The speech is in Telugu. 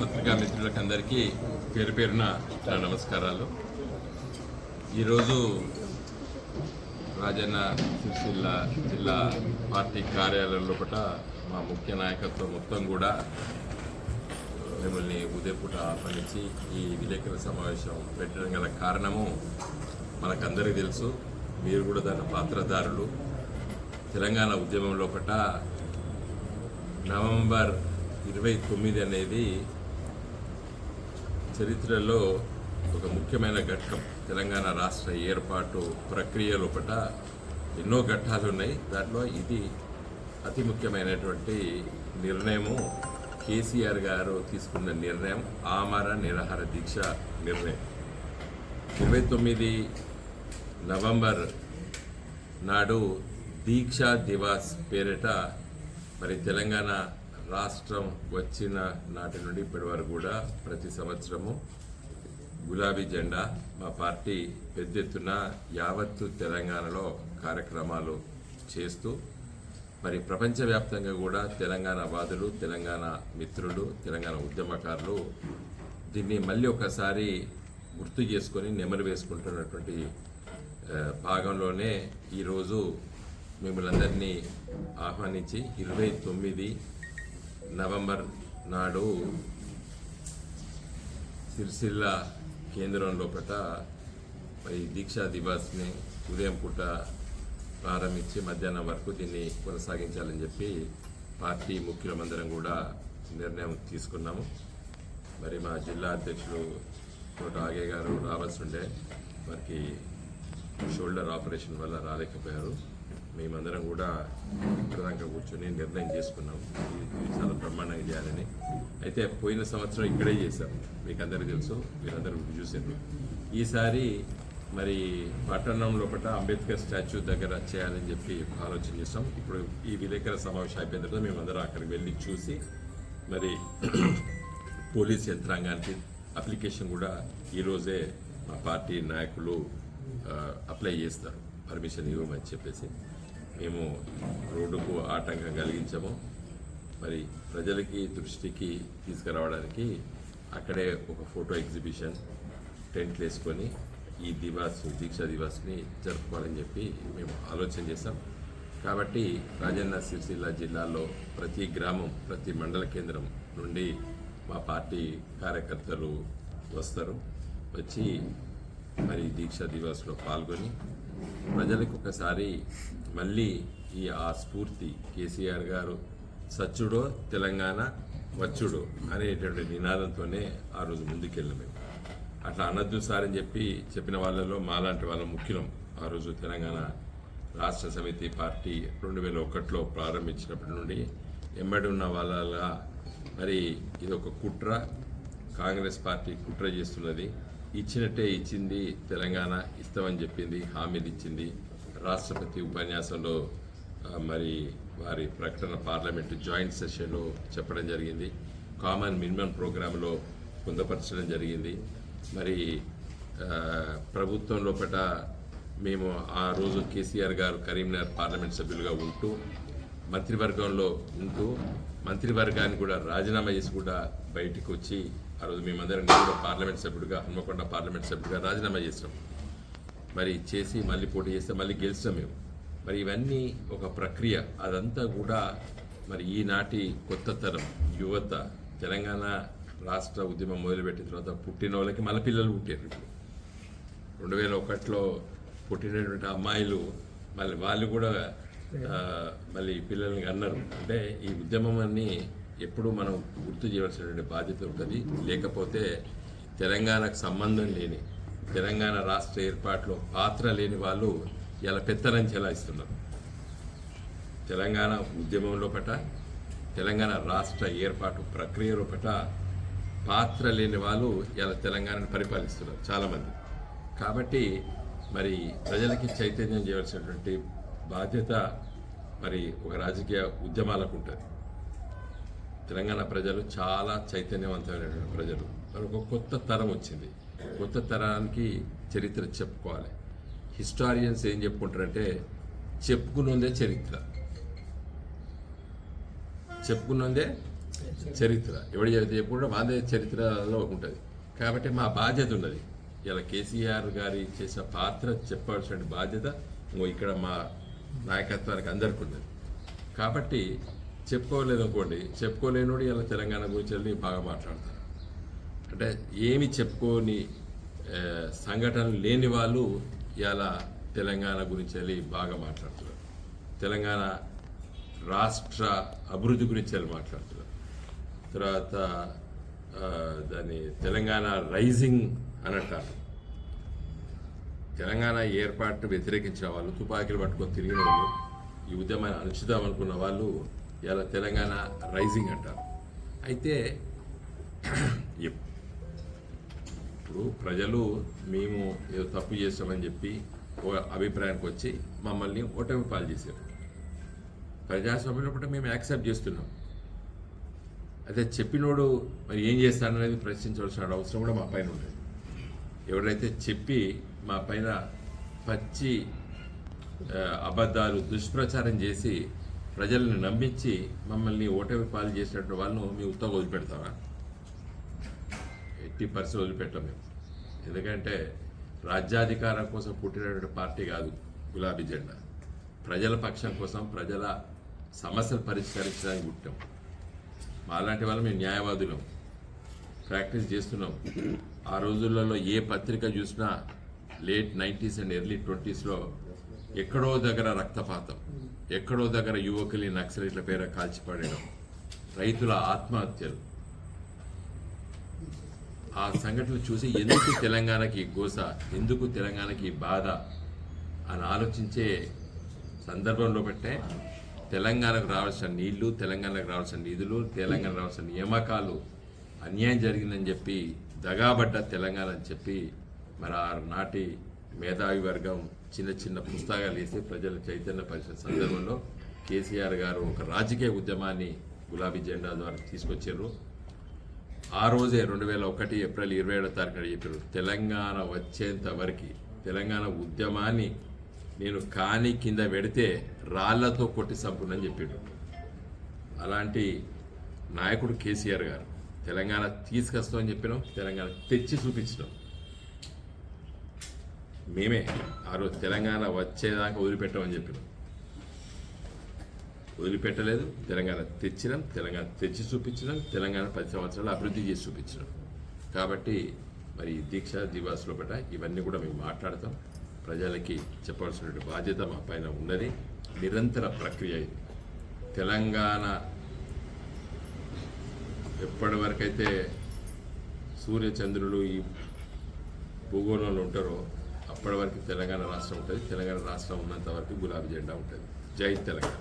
పత్రికా మిత్రులకు అందరికీ పేరు పేరున నా నమస్కారాలు. ఈరోజు రాజన్న సిరిసిల్ల జిల్లా పార్టీ కార్యాలయం లోపల మా ముఖ్య నాయకత్వం మొత్తం కూడా మిమ్మల్ని ఉదయపూట ఆహ్వానించి ఈ విలేకరుల సమావేశం పెట్టడం గల కారణము మనకందరికీ తెలుసు. మీరు కూడా దాని పాత్రధారులు. తెలంగాణ ఉద్యమం లోపల నవంబర్ ఇరవై తొమ్మిది అనేది చరిత్రలో ఒక ముఖ్యమైన ఘట్టం. తెలంగాణ రాష్ట్ర ఏర్పాటు ప్రక్రియ లోపల ఎన్నో ఘట్టాలు ఉన్నాయి. దాంట్లో ఇది అతి ముఖ్యమైనటువంటి నిర్ణయము. కేసీఆర్ గారు తీసుకున్న నిర్ణయం ఆమర నిరాహార దీక్ష నిర్ణయం. ఇరవై తొమ్మిది నవంబర్ నాడు దీక్షా దివాస్ పేరిట మరి తెలంగాణ రాష్ట్రం వచ్చిన నాటి నుండి ఇప్పటి వరకు కూడా ప్రతి సంవత్సరము గులాబీ జెండా మా పార్టీ పెద్ద ఎత్తున యావత్తు తెలంగాణలో కార్యక్రమాలు చేస్తూ మరి ప్రపంచవ్యాప్తంగా కూడా తెలంగాణ వాదులు తెలంగాణ మిత్రులు తెలంగాణ ఉద్యమకారులు దీన్ని మళ్ళీ ఒకసారి గుర్తు చేసుకొని నెమరు వేసుకుంటున్నటువంటి భాగంలోనే ఈరోజు మిమ్మల్ని అందరినీ ఆహ్వానించి ఇరవై తొమ్మిది నవంబర్ నాడు సిరిసిల్ల కేంద్రం లోపల మరి దీక్షా దివాస్ని ఉదయం పూట ప్రారంభించి మధ్యాహ్నం వరకు దీన్ని కొనసాగించాలని చెప్పి పార్టీ ముఖ్యులమందరం కూడా నిర్ణయం తీసుకున్నాము. మరి మా జిల్లా అధ్యక్షులు తోట ఆగే గారు రావాల్సి ఉండే వారికి షోల్డర్ ఆపరేషన్ వల్ల రాలేకపోయారు. మేమందరం కూడా ఇప్పటిదాకా కూర్చొని నిర్ణయం చేసుకున్నాం. ఇది చాలా బ్రహ్మాండంగా చేయాలని. అయితే పోయిన సంవత్సరం ఇక్కడే చేశాం. మీకు అందరికీ తెలుసు మీరందరూ చూసారు ఈసారి మరి పట్టణం లోపల అంబేద్కర్ స్టాచ్యూ దగ్గర చేయాలని చెప్పి ఆలోచన చేస్తాం ఇప్పుడు ఈ విలేకరుల సమావేశం అయిపోయిన తర్వాత మేమందరం అక్కడికి వెళ్ళి చూసి మరి పోలీస్ యంత్రాంగానికి అప్లికేషన్ కూడా ఈరోజే మా పార్టీ నాయకులు అప్లై చేస్తారు. పర్మిషన్ ఇవ్వమని చెప్పేసి. మేము రోడ్డుకు ఆటంకం కలిగించము. మరి ప్రజలకి దృష్టికి తీసుకురావడానికి అక్కడే ఒక ఫోటో ఎగ్జిబిషన్ టెంట్లు వేసుకొని ఈ దివాస్ దీక్షా దివాస్ని జరుపుకోవాలని చెప్పి మేము ఆలోచన చేసాం కాబట్టి రాజన్న సిరిసిల్ల జిల్లాలో ప్రతి గ్రామం ప్రతి మండల కేంద్రం నుండి మా పార్టీ కార్యకర్తలు వస్తారు. వచ్చి మరి దీక్షా దివాస్లో పాల్గొని ప్రజలకు ఒకసారి మళ్ళీ ఈ ఆ స్ఫూర్తి కేసీఆర్ గారు సచ్చుడో తెలంగాణ వచ్చుడు అనేటువంటి నినాదంతోనే ఆ రోజు ముందుకెళ్ళాం మేము. అట్లా అనద్దు సార్ అని చెప్పి చెప్పిన వాళ్ళలో మాలాంటి వాళ్ళ ముఖ్యం ఆ రోజు తెలంగాణ రాష్ట్ర సమితి పార్టీ రెండు వేల ఒకటిలో ప్రారంభించినప్పటి నుండి ఎమ్మడి ఉన్న వాళ్ళ మరి ఇది ఒక కుట్ర. కాంగ్రెస్ పార్టీ కుట్ర చేస్తున్నది. ఇచ్చినట్టే ఇచ్చింది తెలంగాణ ఇస్తామని చెప్పింది హామీలు ఇచ్చింది. రాష్ట్రపతి ఉపన్యాసంలో మరి వారి ప్రకటన పార్లమెంటు జాయింట్ సెషన్లో చెప్పడం జరిగింది. కామన్ మినిమం ప్రోగ్రాంలో పొందపరచడం జరిగింది. మరి ప్రభుత్వం లోపల మేము ఆ రోజు కేసీఆర్ గారు కరీంనగర్ పార్లమెంట్ సభ్యులుగా ఉంటూ మంత్రివర్గంలో ఉంటూ మంత్రివర్గాన్ని కూడా రాజీనామా చేసి కూడా బయటికి వచ్చి ఆ రోజు మేమందరం నేను కూడా పార్లమెంట్ సభ్యుడిగా హనుమకొండ పార్లమెంట్ సభ్యుడిగా రాజీనామా చేసినాం. మరి చేసి మళ్ళీ పోటీ చేస్తే మళ్ళీ గెలిచాం మేము. మరి ఇవన్నీ ఒక ప్రక్రియ. అదంతా కూడా మరి ఈనాటి కొత్త తరం యువత తెలంగాణ రాష్ట్ర ఉద్యమం మొదలుపెట్టిన తర్వాత పుట్టిన వాళ్ళకి మళ్ళీ పిల్లలు పుట్టారు ఇప్పుడు. రెండు వేల ఒకటిలో పుట్టినటువంటి అమ్మాయిలు మళ్ళీ వాళ్ళు కూడా మళ్ళీ పిల్లల్ని అన్నారు అంటే ఈ ఉద్యమం అన్నీ ఎప్పుడు మనం గుర్తు చేయవలసినటువంటి బాధ్యత ఉంటుంది. లేకపోతే తెలంగాణకు సంబంధం లేని తెలంగాణ రాష్ట్ర ఏర్పాటులో పాత్ర లేని వాళ్ళు ఇలా పెత్తనం చెలాయిస్తున్నారు. తెలంగాణ ఉద్యమంలో పట తెలంగాణ రాష్ట్ర ఏర్పాటు ప్రక్రియలో పట పాత్ర లేని వాళ్ళు ఇలా తెలంగాణను పరిపాలిస్తున్నారు చాలామంది. కాబట్టి మరి ప్రజలకి చైతన్యం చేయవలసినటువంటి బాధ్యత మరి ఒక రాజకీయ ఉద్యమాలకు ఉంటుంది. తెలంగాణ ప్రజలు చాలా చైతన్యవంతమైనటువంటి ప్రజలు. మరి ఒక కొత్త తరం వచ్చింది. కొత్త తరానికి చరిత్ర చెప్పుకోవాలి. హిస్టారియన్స్ ఏం చెప్పుకుంటారంటే చెప్పుకున్నదే చరిత్ర. చెప్పుకున్నదే చరిత్ర. ఎవడు చెబితే చెప్పకుండా వాదే చరిత్రలో ఉంటుంది. కాబట్టి మా బాధ్యత ఉన్నది. ఇలా కేసీఆర్ గారి చేసిన పాత్ర చెప్పాల్సిన బాధ్యత ఇక్కడ మా నాయకత్వానికి అందరికీ ఉన్నది కాబట్టి చెప్పుకోలేదు అనుకోండి చెప్పుకోలేనోడు ఇలా తెలంగాణ గురించి వెళ్ళి బాగా మాట్లాడతారు అంటే ఏమి చెప్పుకోని సంఘటనలు లేని వాళ్ళు ఇలా తెలంగాణ గురించి వెళ్ళి బాగా మాట్లాడుతున్నారు. తెలంగాణ రాష్ట్ర అభివృద్ధి గురించి వెళ్ళి మాట్లాడుతున్నారు. తర్వాత దాన్ని తెలంగాణ రైజింగ్ అని అంటారు. తెలంగాణ ఏర్పాటు వ్యతిరేకించిన వాళ్ళు తుపాకీలు పట్టుకొని తిరిగిన వాళ్ళు ఈ ఉద్యమాన్ని అణుచుదాం అనుకున్న వాళ్ళు ఇలా తెలంగాణ రైజింగ్ అంటారు. అయితే ఇప్పుడు ప్రజలు మేము ఏదో తప్పు చేస్తామని చెప్పి ఒక అభిప్రాయానికి వచ్చి మమ్మల్ని ఓటమి పాలు చేశారు. ప్రజాస్వామ్యంలో కూడా మేము యాక్సెప్ట్ చేస్తున్నాం. అయితే చెప్పినోడు మరి ఏం చేస్తాడనేది ప్రశ్నించవలసిన అవసరం కూడా మా పైన ఉండేది ఎవరైతే చెప్పి మా పైన పచ్చి అబద్ధాలు దుష్ప్రచారం చేసి ప్రజల్ని నమ్మించి మమ్మల్ని ఓటమి పాలు చేసినటువంటి వాళ్ళను మేము ఉత్తగా వదిలిపెడతామా ఎట్టి పరిస్థితి వదిలిపెట్టాం మేము. ఎందుకంటే రాజ్యాధికారం కోసం పుట్టినటువంటి పార్టీ కాదు గులాబీ జెండా. ప్రజల పక్షం కోసం ప్రజల సమస్యలు పరిష్కరించడానికి పుట్టాం. మాలాంటి వాళ్ళు మేము న్యాయవాదులం. ప్రాక్టీస్ చేస్తున్నాం. ఆ రోజులలో ఏ పత్రిక చూసినా లేట్ నైంటీస్ అండ్ ఎర్లీ ట్వంటీస్లో ఎక్కడో దగ్గర రక్తపాతం ఎక్కడో దగ్గర యువకుల్ని నక్సలైట్ల పేర కాల్చిపడడం రైతుల ఆత్మహత్యలు. ఆ సంఘటనలు చూసి ఎందుకు తెలంగాణకి గోస ఎందుకు తెలంగాణకి బాధ అని ఆలోచించే సందర్భంలో పెట్టే తెలంగాణకు రావాల్సిన నీళ్ళు తెలంగాణకు రావాల్సిన నిధులు తెలంగాణ రావాల్సిన నియామకాలు అన్యాయం జరిగిందని చెప్పి దగాబడ్డ తెలంగాణ అని చెప్పి మరి ఆనాటి నాటి మేధావి వర్గం చిన్న చిన్న పుస్తకాలు వేసి ప్రజల చైతన్య పరిషత్ సందర్భంలో కేసీఆర్ గారు ఒక రాజకీయ ఉద్యమాన్ని గులాబీ జెండా ద్వారా తీసుకొచ్చారు. ఆ రోజే రెండు వేల ఒకటి ఏప్రిల్ ఇరవై ఏడో తారీఖున చెప్పారు తెలంగాణ వచ్చేంత వరకు తెలంగాణ ఉద్యమాన్ని నేను కాని కింద పెడితే రాళ్ళతో కొట్టి సంపునని చెప్పిండు అలాంటి నాయకుడు కేసీఆర్ గారు తెలంగాణ తీసుకొస్తామని చెప్పినాం తెలంగాణ తెచ్చి చూపించినాం. మేమే. ఆ రోజు తెలంగాణ వచ్చేదాకా వదిలిపెట్టమని చెప్పినాం. వదిలిపెట్టలేదు. తెలంగాణ తెచ్చినాం. తెలంగాణ తెచ్చి చూపించినాం. తెలంగాణ పది సంవత్సరాలు అభివృద్ధి చేసి చూపించినాం. కాబట్టి మరి దీక్ష దివాస్ లోపల ఇవన్నీ కూడా మేము మాట్లాడతాం. ప్రజలకి చెప్పాల్సిన బాధ్యత మా పైన ఉన్నది. నిరంతర ప్రక్రియ ఇది. తెలంగాణ ఎప్పటి వరకైతే సూర్యచంద్రులు ఈ భూగోళంలో ఉంటారో అప్పటి వరకు తెలంగాణ రాష్ట్రం ఉంటుంది. తెలంగాణ రాష్ట్రం ఉన్నంత వరకు గులాబీ జెండా ఉంటుంది. జై తెలంగాణ.